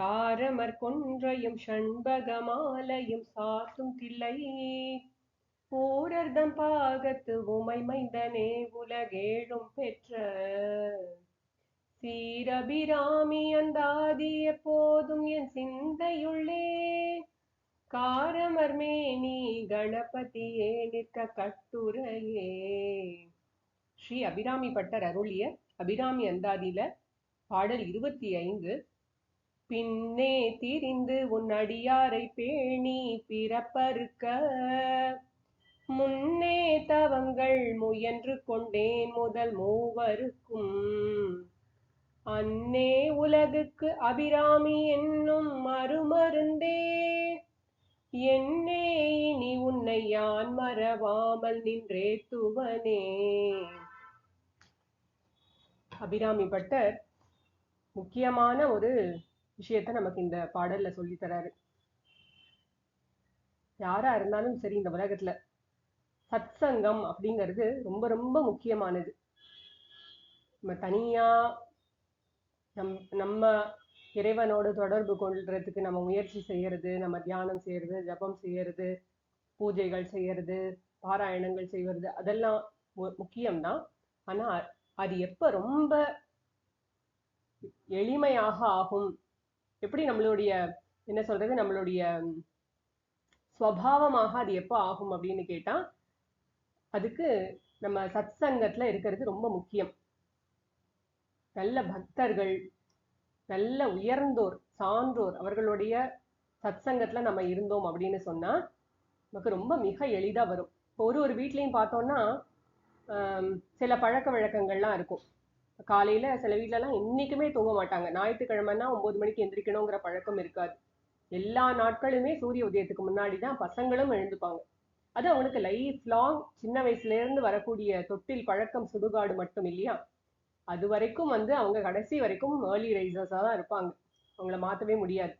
தாரமர் கொன்றையும் ஷண்பகமாலையும் சாத்தும் தில்லை. போரர்தம் பாகத்து உமை மைந்தனே உலகேழும் பெற்ற. சீரபிராமி அந்தாதி எப்போதும் என் சிந்தையுள்ளே. காரமர் மேனி கணபதியே நிற்க கட்டுரையே. ஸ்ரீ அபிராமி பட்டர் அருளிய அபிராமி அந்தாதியில பாடல் இருபத்தி ஐந்து பின்னே திரிந்து உன் அடியாரை பேணி பிறப்பறுக்க. முன்னே தவங்கள் முயன்று கொண்டேன் முதல் மூவருக்கும். அன்னே உலகுக்கு அபிராமி என்னும் மறுமருந்தே. என்னே இனி உன்னை யான் மறவாமல் நின்றே துவனே அபிராமி பட்டர் முக்கியமான ஒரு விஷயத்த நமக்கு இந்த பாடல்ல சொல்லி தராரு. யாரா இருந்தாலும் சரி இந்த உலகத்துல. சத்சங்கம் அப்படிங்கிறது ரொம்ப ரொம்ப முக்கியமானது. நம்ம தனியா நம் நம்ம இறைவனோடு தொடர்பு கொள்றதுக்கு நம்ம முயற்சி செய்யறது நம்ம தியானம் செய்யறது ஜபம் செய்யறது பூஜைகள் செய்யறது பாராயணங்கள் செய்வது அதெல்லாம் முக்கியம்தான். ஆனா அது எப்ப ரொம்ப எளிமையாக ஆகும் எப்படி நம்மளுடைய என்ன சொல்றது நம்மளுடைய ஸ்வபாவமாக அது எப்போ ஆகும் அப்படின்னு கேட்டால் அதுக்கு நம்ம சத்சங்கத்துல இருக்கிறது ரொம்ப முக்கியம். நல்ல பக்தர்கள் நல்ல உயர்ந்தோர் சான்றோர் அவர்களுடைய சத்சங்கத்துல நம்ம இருந்தோம் அப்படின்னு சொன்னா நமக்கு ரொம்ப மிக எளிதா வரும். இப்போ ஒரு ஒரு வீட்லேயும் பார்த்தோம்னா சில பழக்க வழக்கங்கள்லாம் இருக்கும். காலையில சில வீட்லலாம் இன்னைக்குமே தூங்க மாட்டாங்க. ஞாயிற்றுக்கிழமைன்னா ஒன்பது மணிக்கு எந்திரிக்கணுங்கிற பழக்கம் இருக்காது. எல்லா நாட்களுமே சூரிய உதயத்துக்கு முன்னாடி தான் பசங்களும் எழுந்துப்பாங்க. அது அவனுக்கு லைஃப் லாங் சின்ன வயசுல இருந்து வரக்கூடிய தொட்டில் பழக்கம் சுடுகாடு மட்டும் இல்லையா? அது வரைக்கும் வந்து அவங்க கடைசி வரைக்கும் ஏர்லி ரைசர்ஸாக தான் இருப்பாங்க. அவங்கள மாற்றவே முடியாது.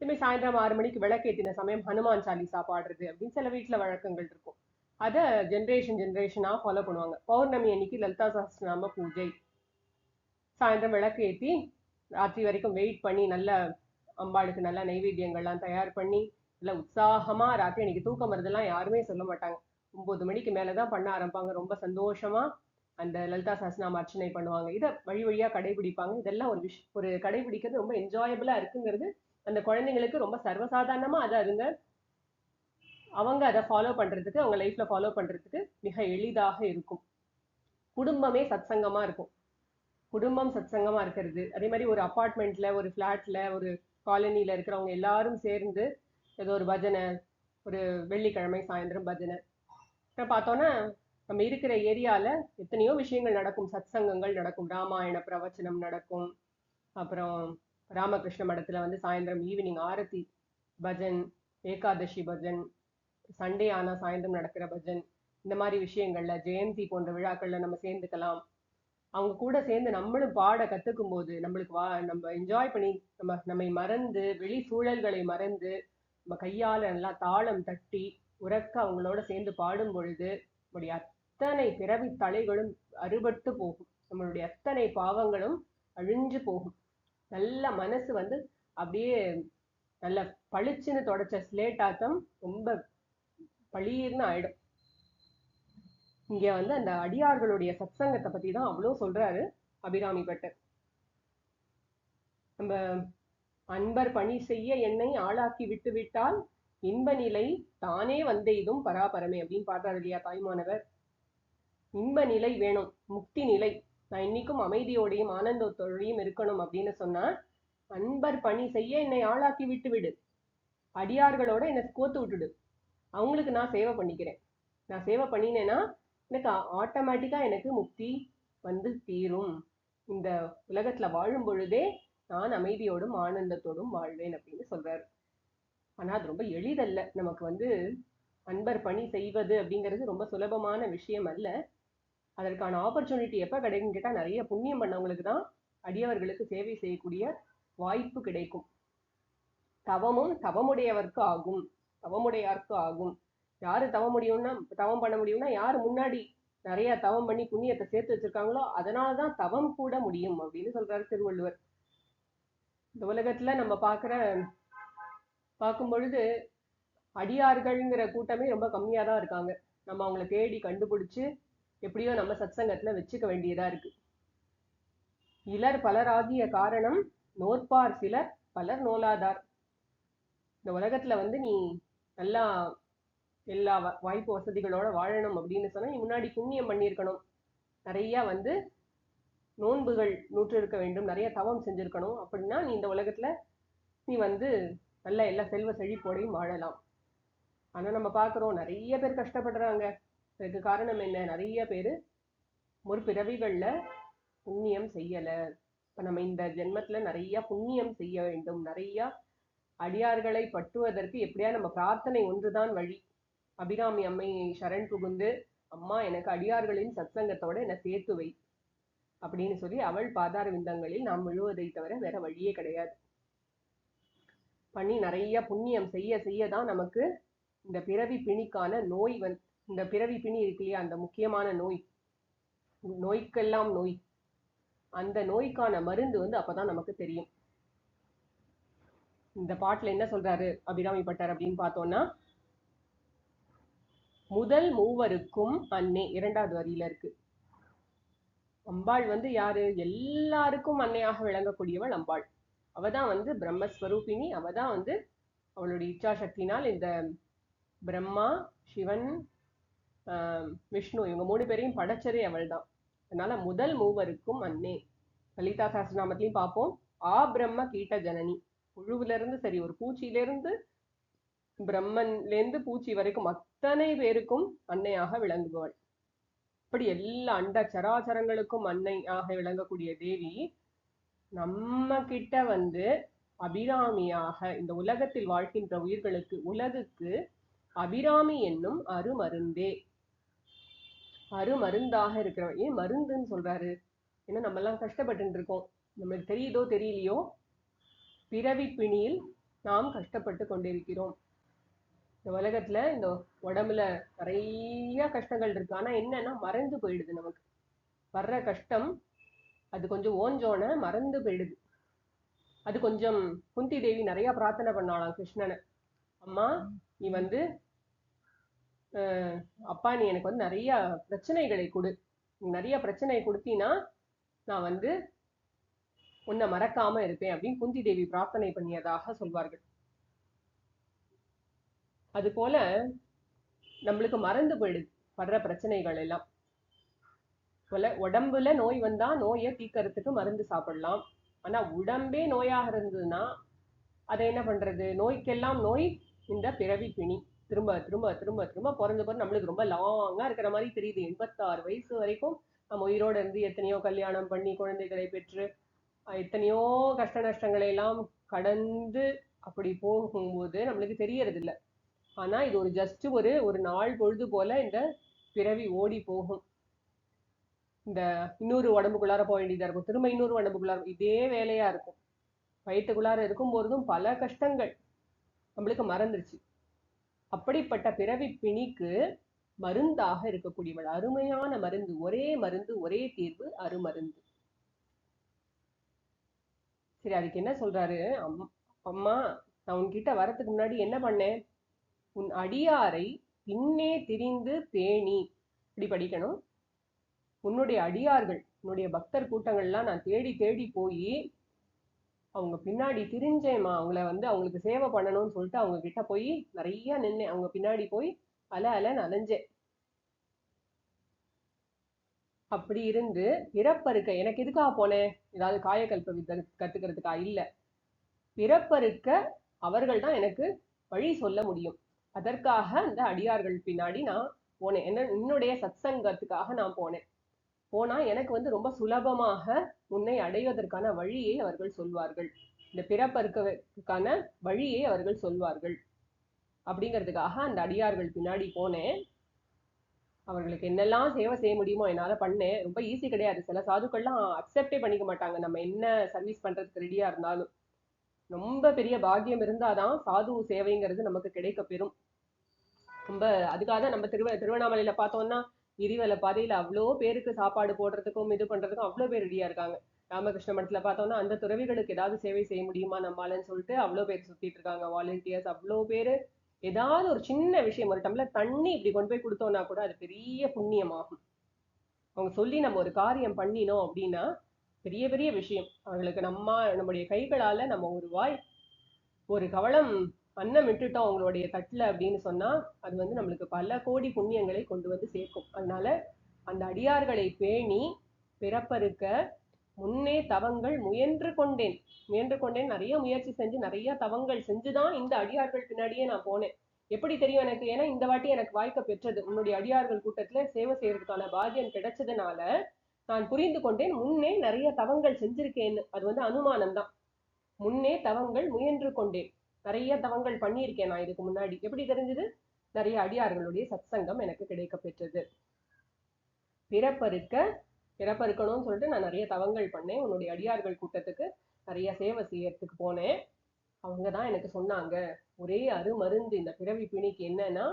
இதுமாதிரி சாயந்தரம் ஆறு மணிக்கு விளக்கேற்றின சமயம் ஹனுமான் சாலிசா பாடுறது அப்படின்னு சில வீட்டில் வழக்கங்கள் இருக்கும். அதை ஜென்ரேஷன் ஜென்ரேஷனாக ஃபாலோ பண்ணுவாங்க. பௌர்ணமி அன்னைக்கு லலிதா சஹஸ்ரநாம பூஜை. சாயந்தரம் விளக்கு ஏற்றி ராத்திரி வரைக்கும் வெயிட் பண்ணி நல்ல அம்பாளுக்கு நல்ல நைவேத்தியங்கள்லாம் தயார் பண்ணி நல்ல உற்சாகமா ராத்திரி இன்னைக்கு தூக்கம் வருதெல்லாம் யாருமே சொல்ல மாட்டாங்க. ஒன்பது மணிக்கு மேலே தான் பண்ண ஆரம்பிப்பாங்க. ரொம்ப சந்தோஷமா அந்த லலிதா சஹஸ்ரநாம அர்ச்சனை பண்ணுவாங்க. இதை வழி வழியா கடைபிடிப்பாங்க. இதெல்லாம் ஒரு விஷ் ஒரு கடைபிடிக்கிறது ரொம்ப என்ஜாயபிளா இருக்குங்கிறது அந்த குழந்தைங்களுக்கு ரொம்ப சர்வசாதாரணமாக அதை அதுங்க அவங்க அதை ஃபாலோ பண்றதுக்கு அவங்க லைஃப்ல ஃபாலோ பண்றதுக்கு மிக எளிதாக இருக்கும். குடும்பமே சத்சங்கமா இருக்கும். குடும்பம் சத்சங்கமா இருக்கிறது. அதே மாதிரி ஒரு அப்பார்ட்மெண்ட்ல ஒரு ஃபிளாட்ல ஒரு காலனில இருக்கிறவங்க எல்லாரும் சேர்ந்து ஏதோ ஒரு பஜனை ஒரு வெள்ளிக்கிழமை சாயந்தரம் பஜனை. அப்புறம் பார்த்தோன்னா நம்ம இருக்கிற ஏரியால எத்தனையோ விஷயங்கள் நடக்கும். சத்சங்கங்கள் நடக்கும். ராமாயண பிரவச்சனம் நடக்கும். அப்புறம் ராமகிருஷ்ண மடத்துல வந்து சாயந்தரம் ஈவினிங் ஆரத்தி பஜன் ஏகாதசி பஜன் சண்டே ஆனா சாயந்தரம் நடக்கிற பஜன். இந்த மாதிரி விஷயங்கள்ல ஜெயந்தி போன்ற விழாக்கள்ல நம்ம சேர்ந்துக்கலாம். அவங்க கூட சேர்ந்து நம்மளும் பாட கத்துக்கும் போது நம்மளுக்கு வா நம்ம என்ஜாய் பண்ணி நம்ம நம்மை மறந்து வெளி சூழல்களை மறந்து நம்ம கையால நல்லா தாளம் தட்டி உறக்க அவங்களோட சேர்ந்து பாடும் பொழுது நம்முடைய அத்தனை பிறவி தலைகளும் அறுபட்டு போகும். நம்மளுடைய அத்தனை பாவங்களும் அழிஞ்சு போகும். நல்ல மனசு வந்து அப்படியே நல்ல பளிச்சுன்னு தொடச்ச ஸ்லேட் ஆட்டம் ரொம்ப பளீர்னு ஆயிடும். இங்க வந்து அந்த அடியார்களுடைய சத்சங்கத்தை பத்தி தான் அவ்வளோ சொல்றாரு அபிராமி பட்டர். நம்ம அன்பர் பணி செய்ய என்னை ஆளாக்கி விட்டு விட்டால் இன்ப நிலை தானே வந்தெய்தும் பராபரமே அப்படின்னு பாடுறாரு இல்லையா தாய்மானவர் இன்ப நிலை வேணும் முக்தி நிலை. நான் இன்னைக்கும் அமைதியோடையும் ஆனந்தத்தோடையும் இருக்கணும் அப்படின்னு சொன்னா அன்பர் பணி செய்ய என்னை ஆளாக்கி விட்டு விடு. அடியார்களோட என்னை கோத்து விட்டுடு. அவங்களுக்கு நான் சேவை பண்ணிக்கிறேன். நான் சேவை பண்ணினேன்னா எனக்கு ஆட்டோமேட்டிக்காக எனக்கு முக்தி வந்து தீரும். இந்த உலகத்தில் வாழும் பொழுதே நான் அமைதியோடும் ஆனந்தத்தோடும் வாழ்வேன் அப்படின்னு சொல்கிறார் ஆனால் அது ரொம்ப எளிதல்ல. நமக்கு வந்து அன்பர் பணி செய்வது அப்படிங்கிறது ரொம்ப சுலபமான விஷயம் அல்ல. அதற்கான ஆப்பர்ச்சுனிட்டி எப்போ கிடைக்கும் கேட்டால் நிறைய புண்ணியம் பண்ணவங்களுக்கு தான் அடியவர்களுக்கு சேவை செய்யக்கூடிய வாய்ப்பு கிடைக்கும். தவமும் தவமுடையவர்க்கு ஆகும். தவமுடையார்க்கு ஆகும். யாரு தவம் முடியும்னா தவம் பண்ண முடியும்னா யாரு முன்னாடி நிறைய தவம் பண்ணி புண்ணியத்தை சேர்த்து வச்சிருக்காங்களோ அதனாலதான் தவம் கூட முடியும் அப்படின்னு சொல்றாரு திருவள்ளுவர். இந்த உலகத்துல நம்ம பார்க்குற பார்க்கும் பொழுது அடியார்கள்ங்கிற கூட்டமே ரொம்ப கம்மியா தான் இருக்காங்க. நம்ம அவங்கள தேடி கண்டுபிடிச்சு எப்படியோ நம்ம சத்சங்கத்துல வச்சுக்க வேண்டியதா இருக்கு. இலர் பலராகிய காரணம் நோற்பார் சிலர் பலர் நோலாதார். இந்த உலகத்துல வந்து நீ நல்லா எல்லா வ- வாய்ப்பு வசதிகளோட வாழணும் அப்படின்னு சொன்னா நீ முன்னாடி புண்ணியம் பண்ணியிருக்கணும். நிறைய வந்து நோன்புகள் நூற்று இருக்க வேண்டும் நிறைய தவம் செஞ்சிருக்கணும் அப்படின்னா நீ இந்த உலகத்துல நீ வந்து நல்ல எல்லா செல்வ செழிப்போடையும் வாழலாம். ஆனா நம்ம பார்க்குறோம் நிறைய பேர் கஷ்டப்படுறாங்க. அதுக்கு காரணம் என்ன? நிறைய பேர் முற்பிறவிகள்ல புண்ணியம் செய்யல. இப்ப நம்ம இந்த ஜென்மத்துல நிறைய புண்ணியம் செய்ய வேண்டும். நிறைய அடியார்களை பட்டுவதற்கு எப்படியா நம்ம பிரார்த்தனை ஒன்றுதான் வழி. அபிராமி அம்மை சரண் புகுந்து அம்மா எனக்கு அடியார்களின் சத்சங்கத்தோட என்னை சேர்த்து வை அப்படின்னு சொல்லி அவள் பாதார விந்தங்களில் நாம் விழுவதை தவிர வேற வழியே கிடையாது. பண்ணி நிறைய புண்ணியம் செய்ய செய்ய தான் நமக்கு இந்த பிறவி பிணிக்கான நோய் வந் இந்த பிறவி பிணி இருக்கு இல்லையா அந்த முக்கியமான நோய் நோய்க்கெல்லாம் நோய். அந்த நோய்க்கான மருந்து வந்து அப்பதான் நமக்கு தெரியும். இந்த பாட்டுல என்ன சொல்றாரு அபிராமி பட்டர் அப்படின்னு பார்த்தோம்னா முதல் மூவருக்கும் அன்னை இரண்டாவது வரியில இருக்கு. அம்பாள் வந்து யாரு? எல்லாருக்கும் அன்னையாக விளங்கக்கூடியவள் அம்பாள். அவதான் வந்து பிரம்மஸ்வரூபிணி. அவதான் வந்து அவளுடைய இச்சா சக்தினால் இந்த பிரம்மா சிவன் விஷ்ணு இவங்க மூணு பேரையும் படைச்சதே அவள் தான் அதனால முதல் மூவருக்கும் அன்னே. லலிதா சாஸ்திரநாமத்திலையும் பார்ப்போம். ஆ பிரம்ம கீட்ட ஜனனி. புழுவுல இருந்து சரி ஒரு பூச்சியில பிரம்மன்லேருந்து பூச்சி வரைக்கும் அத்தனை பேருக்கும் அன்னையாக விளங்குவாள் இப்படி எல்லா அண்ட சராச்சரங்களுக்கும் அன்னையாக விளங்கக்கூடிய தேவி நம்ம கிட்ட வந்து அபிராமியாக இந்த உலகத்தில் வாழ்கின்ற உயிர்களுக்கு உலகுக்கு அபிராமி என்னும் அருமருந்தே. அருமருந்தாக இருக்கிறவன் ஏன் மருந்துன்னு சொல்றாரு? ஏன்னா நம்ம எல்லாம் கஷ்டப்பட்டு இருக்கோம் நம்மளுக்கு தெரியுதோ தெரியலையோ? பிறவி பிணியில் நாம் கஷ்டப்பட்டு கொண்டிருக்கிறோம். இந்த உலகத்துல இந்த உடம்புல நிறைய கஷ்டங்கள் இருக்கு. ஆனா என்னன்னா மறந்து போயிடுது நமக்கு. வர்ற கஷ்டம் அது கொஞ்சம் ஓஞ்சோன மறந்து போயிடுது. அது கொஞ்சம் குந்தி தேவி நிறைய பிரார்த்தனை பண்ணாலாம் கிருஷ்ணனை. அம்மா நீ வந்து அப்பா நீ எனக்கு வந்து நிறைய பிரச்சனைகளை கொடு. நிறைய பிரச்சனை கொடுத்தீன்னா நான் வந்து உன்னை மறக்காம இருப்பேன் அப்படின்னு குந்தி தேவி பிரார்த்தனை பண்ணியதாக சொல்வார்கள். அது போல நம்மளுக்கு மறந்து போயிடுது படுற பிரச்சனைகள் எல்லாம். போல உடம்புல நோய் வந்தா நோயை தீர்க்கறதுக்கு மருந்து சாப்பிடலாம். ஆனா உடம்பே நோயாக இருந்ததுன்னா அதை என்ன பண்றது? நோய்க்கெல்லாம் நோய் இந்த பிறவி பிணி. திரும்ப திரும்ப திரும்ப திரும்ப பிறந்த பிறகு நம்மளுக்கு ரொம்ப லாங்கா இருக்கிற மாதிரி தெரியுது. எண்பத்தாறு வயசு வரைக்கும் நம்ம உயிரோட இருந்து எத்தனையோ கல்யாணம் பண்ணி குழந்தைகளை பெற்று எத்தனையோ கஷ்ட நஷ்டங்களை எல்லாம் கடந்து அப்படி போகும்போது நம்மளுக்கு தெரியறது இல்ல ஆனா இது ஒரு ஜஸ்ட் ஒரு ஒரு நாள் பொழுது போல இந்த பிறவி ஓடி போகும். இந்த இன்னொரு உடம்புக்குள்ளார போக வேண்டியதா இருக்கும். திரும்ப இன்னொரு உடம்புக்குள்ளார இதே வேலையா இருக்கும். வயிற்றுக்குள்ளார இருக்கும் போதும் பல கஷ்டங்கள் நம்மளுக்கு மறந்துருச்சு. அப்படிப்பட்ட பிறவி பிணிக்கு மருந்தாக இருக்கக்கூடியவள். அருமையான மருந்து. ஒரே மருந்து ஒரே தீர்வு அருமருந்து. சரி அதுக்கு என்ன சொல்றாரு? அம்- அம்மா நான் உன்கிட்ட வரத்துக்கு முன்னாடி என்ன பண்ணேன்? உன் அடியாரை பின்னே திரிந்து பேணி. இப்படி படிக்கணும். உன்னுடைய அடியார்கள் உன்னுடைய பக்தர் கூட்டங்கள்லாம் நான் தேடி தேடி போய் அவங்க பின்னாடி திரிஞ்சேம்மா. அவங்கள வந்து அவங்களுக்கு சேவை பண்ணணும்னு சொல்லிட்டு அவங்க கிட்ட போய் நிறைய நின்னேன். அவங்க பின்னாடி போய் அல அல அலைஞ்சேன் அப்படி இருந்து பிறப்பருக்க எனக்கு எதுக்காக போனேன் ஏதாவது காயக்கல்ப வித்தை கத்துக்கிறதுக்கா? இல்லை. பிறப்பறுக்க அவர்கள் தான் எனக்கு வழி சொல்ல முடியும். அதற்காக அந்த அடியார்கள் பின்னாடி நான் போனேன். என்ன என்னுடைய சத்சங்கத்துக்காக நான் போனேன். போனா எனக்கு வந்து ரொம்ப சுலபமாக உன்னை அடைவதற்கான வழியை அவர்கள் சொல்வார்கள். இந்த பிறப்பருக்கான வழியை அவர்கள் சொல்வார்கள். அப்படிங்கிறதுக்காக அந்த அடியார்கள் பின்னாடி போனேன். அவர்களுக்கு என்னெல்லாம் சேவை செய்ய முடியுமோ என்னால பண்ணேன். ரொம்ப ஈஸி கிடையாது. சில சாதுக்கள்லாம் அக்செப்டே பண்ணிக்க மாட்டாங்க. நம்ம என்ன சர்வீஸ் பண்றதுக்கு ரெடியா இருந்தாலும். ரொம்ப பெரிய பாக்கியம் இருந்தாதான் சாது சேவைங்கிறது நமக்கு கிடைக்க பெறும் ரொம்ப அதுக்காக தான் நம்ம திருவ திருவண்ணாமலையில பார்த்தோம்னா கிரிவல பாதையில அவ்வளோ பேருக்கு சாப்பாடு போடுறதுக்கும் இது பண்றதுக்கும் அவ்வளோ பேர் ரெடியா இருக்காங்க. ராமகிருஷ்ண மடத்துல பார்த்தோம்னா அந்த துறவிகளுக்கு ஏதாவது சேவை செய்ய முடியுமா நம்மளாலன்னு சொல்லிட்டு அவ்வளோ பேர் சுத்திட்டு இருக்காங்க. வாலண்டியர்ஸ் அவ்வளோ பேர். ஏதாவது ஒரு சின்ன விஷயம் ஒரு டம்ளர் தண்ணி இப்படி கொண்டு போய் கொடுத்தோம்னா கூட அது பெரிய புண்ணியமாகும். அவங்க சொல்லி நம்ம ஒரு காரியம் பண்ணினோம் அப்படின்னா பெரிய பெரிய விஷயம். அவங்களுக்கு நம்ம நம்முடைய கைகளால நம்ம ஒரு வாய் ஒரு கவளம் பண்ணம் விட்டுட்டோம் அவங்களுடைய தட்டில் அப்படின்னு சொன்னா அது வந்து நம்மளுக்கு பல கோடி புண்ணியங்களை கொண்டு வந்து சேர்க்கும். அதனால அந்த அடியார்களை பேணி பிறப்பறுக்க முன்னே தவங்கள் முயன்று கொண்டேன். முயன்று கொண்டேன். நிறைய முயற்சி செஞ்சு நிறைய தவங்கள் செஞ்சுதான் இந்த அடியார்கள் பின்னாடியே நான் போனேன். எப்படி தெரியும் எனக்கு? ஏன்னா இந்த வாட்டி எனக்கு வாய்க்க பெற்றது. உன்னுடைய அடியார்கள் கூட்டத்துல சேவை செய்யறதுக்கான பாக்கியம் கிடைச்சதுனால நான் புரிந்து கொண்டேன் முன்னே நிறைய தவங்கள் செஞ்சிருக்கேன்னு. அது வந்து அனுமானம் தான் முன்னே தவங்கள் முயன்று கொண்டேன். நிறைய தவங்கள் பண்ணியிருக்கேன் நான் இதுக்கு முன்னாடி. எப்படி தெரிஞ்சது? நிறைய அடியார்களுடைய சத்சங்கம் எனக்கு கிடைக்க பெற்றது பிறப்பறுக்க பிறப்பறுக்கணும்னு சொல்லிட்டு நான் நிறைய தவங்கள் பண்ணேன். உன்னுடைய அடியார்கள் கூட்டத்துக்கு நிறைய சேவை செய்யறதுக்கு போனேன். அவங்க தான் எனக்கு சொன்னாங்க ஒரே அருமருந்து இந்த பிறவி பிணிக்கு என்னன்னா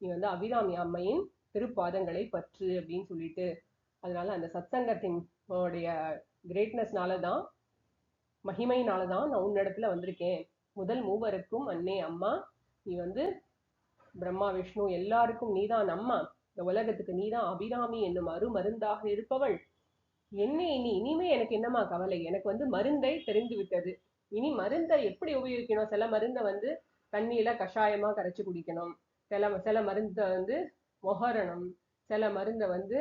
நீ வந்து அபிராமி அம்மையின் திருப்பாதங்களை பற்று அப்படின்னு சொல்லிட்டு. அதனால அந்த சத்சங்கத்தின் உடைய கிரேட்னஸ்னால தான் மகிமையினால தான் நான் உன்னிடத்துல வந்திருக்கேன். முதல் மூவருக்கும் அன்னே அம்மா நீ வந்து பிரம்மா விஷ்ணு எல்லாருக்கும் நீதான் அம்மா. இந்த உலகத்துக்கு நீதான் அபிராமி என்னும் அருமருந்தாக இருப்பவள். என்ன இனி இனிமே எனக்கு என்னம்மா கவலை? எனக்கு வந்து மருந்தை தெரிந்து விட்டது இனி மருந்தை எப்படி உபயோகிக்கணும்? சில மருந்தை வந்து தண்ணியில கஷாயமா கரைச்சு குடிக்கணும். சில சில மருந்தை வந்து மொகரணும். சில மருந்தை வந்து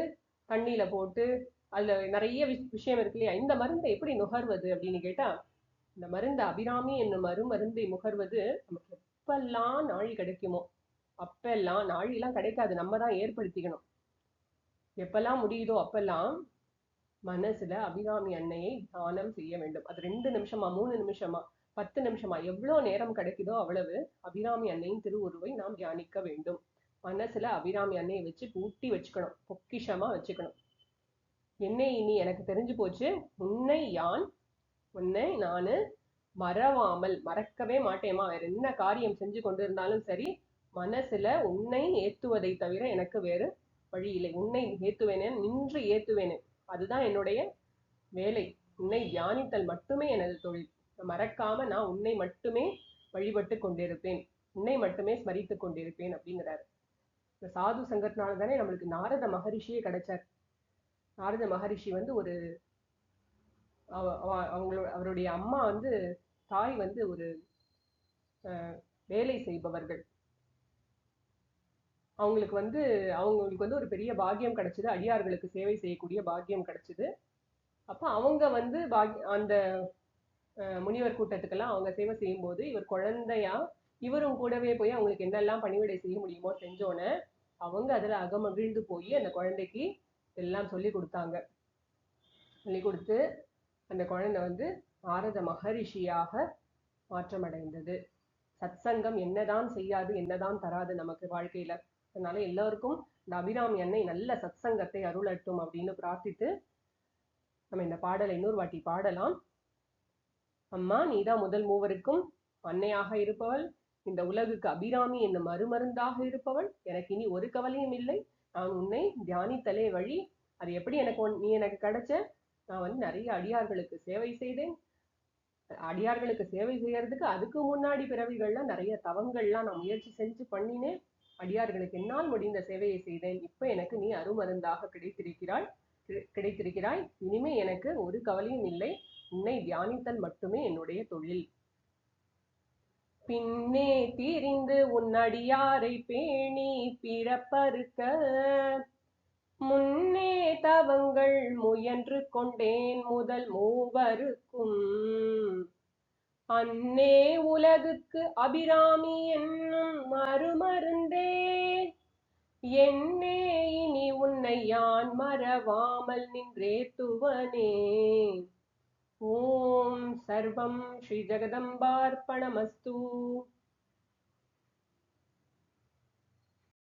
தண்ணியில போட்டு அதுல நிறைய விஷயம் இருக்கு இல்லையா? இந்த மருந்தை எப்படி நுகர்வது அப்படின்னு கேட்டா இந்த மருந்து அபிராமி என்னும் மருந்தை முகர்வது நமக்கு எப்பெல்லாம் நாழி கிடைக்குமோ அப்பெல்லாம் நாழிலாம் கிடைக்காது. நம்ம தான் ஏற்படுத்திக்கணும். எப்பெல்லாம் முடியுதோ அப்பெல்லாம் மனசுல அபிராமி அன்னையை தானம் செய்ய வேண்டும். அது ரெண்டு நிமிஷமா மூணு நிமிஷமா பத்து நிமிஷமா எவ்வளவு நேரம் கிடைக்குதோ அவ்வளவு அபிராமி அன்னையின் திருவுருவை நாம் தியானிக்க வேண்டும். மனசுல அபிராமி அன்னையை வச்சு பூட்டி வச்சுக்கணும். பொக்கிஷமா வச்சுக்கணும். என்னை இனி எனக்கு தெரிஞ்சு போச்சு. உன்னை யான் உன்னை நான் மறவாமல் மறக்கவே மாட்டேமா வேற என்ன காரியம் செஞ்சு கொண்டு இருந்தாலும் சரி மனசுல உன்னை ஏத்துவதை தவிர எனக்கு வேறு வழி இல்லை. உன்னை ஏத்துவேனே நின்று ஏத்துவேனே. அதுதான் என்னுடைய வேலை. உன்னை தியானித்தல் மட்டுமே எனது தொழில். மறக்காம நான் உன்னை மட்டுமே வழிபட்டு கொண்டிருப்பேன். உன்னை மட்டுமே ஸ்மரித்து கொண்டிருப்பேன் அப்படிங்கிறாரு. இந்த சாது சங்கத்தினால தானே நம்மளுக்கு நாரத மகரிஷியே கிடைச்சார். நாரத மகரிஷி வந்து ஒரு அவங்களோட அவருடைய அம்மா வந்து தாய் வந்து ஒரு அஹ், வேலை செய்பவர்கள். அவங்களுக்கு வந்து அவங்களுக்கு வந்து ஒரு பெரிய பாக்கியம் கிடைச்சது. அடியார்களுக்கு சேவை செய்யக்கூடிய பாக்கியம் கிடைச்சது. அப்ப அவங்க வந்து பாக் அந்த முனிவர் கூட்டத்துக்கெல்லாம் அவங்க சேவை செய்யும்போது இவர் குழந்தையா இவரும் கூடவே போய் அவங்களுக்கு என்னெல்லாம் பணிவிடை செய்ய முடியுமோ செஞ்சோன்னே அவங்க அதுல அகமகிழ்ந்து போய் அந்த குழந்தைக்கு எல்லாம் சொல்லி கொடுத்தாங்க. சொல்லி கொடுத்து அந்த குழந்தை வந்து நாரத மகரிஷியாக மாற்றமடைந்தது. சத்சங்கம் என்னதான் செய்யாது என்னதான் தராது நமக்கு வாழ்க்கையில. அதனால எல்லோருக்கும் இந்த அபிராமி அன்னை நல்ல சத்சங்கத்தை அருளட்டும் அப்படின்னு பிரார்த்தித்து நம்ம இந்த பாடலை இன்னொரு வாட்டி பாடலாம். அம்மா நீதான் முதல் மூவருக்கும் அன்னையாக இருப்பவள். இந்த உலகுக்கு அபிராமி என்னும் மறுமருந்தாக இருப்பவள். எனக்கு இனி ஒரு கவலையும் இல்லை. நான் உன்னை தியானித்தலே வழி. அது எப்படி எனக்கு நீ எனக்கு கிடைச்ச நான் வந்து நிறைய அடியார்களுக்கு சேவை செய்தேன். அடியார்களுக்கு சேவை செய்யறதுக்கு அதுக்கு முன்னாடி பிறவிகள்ல நிறைய தவங்கள்லாம் நான் முயற்சி செஞ்சு பண்ணினேன். அடியார்களுக்கு என்னால் முடிந்த சேவையை செய்தேன். இப்ப எனக்கு நீ அருமருந்தாக கிடைத்திருக்கிறாய். கிடை- கிடைத்திருக்கிறாய். இனிமே எனக்கு ஒரு கவலையும் இல்லை. உன்னை தியானித்தல் மட்டுமே என்னுடைய தொழில். பின்னே திரிந்து உன் அடியாரை பேணி பிறப்பறுக்க. முன்னே தவங்கள் முயன்று கொண்டேன் முதல் மூவருக்கும். அன்னே உலகுக்கு அபிராமி என்னும் மறுமருந்தே. என்னே இனி உன்னை யான் மறவாமல் நின்றே துவனே. ஓம் சர்வம் ஸ்ரீ ஜெகதம்பார்ப்பணமஸ்து.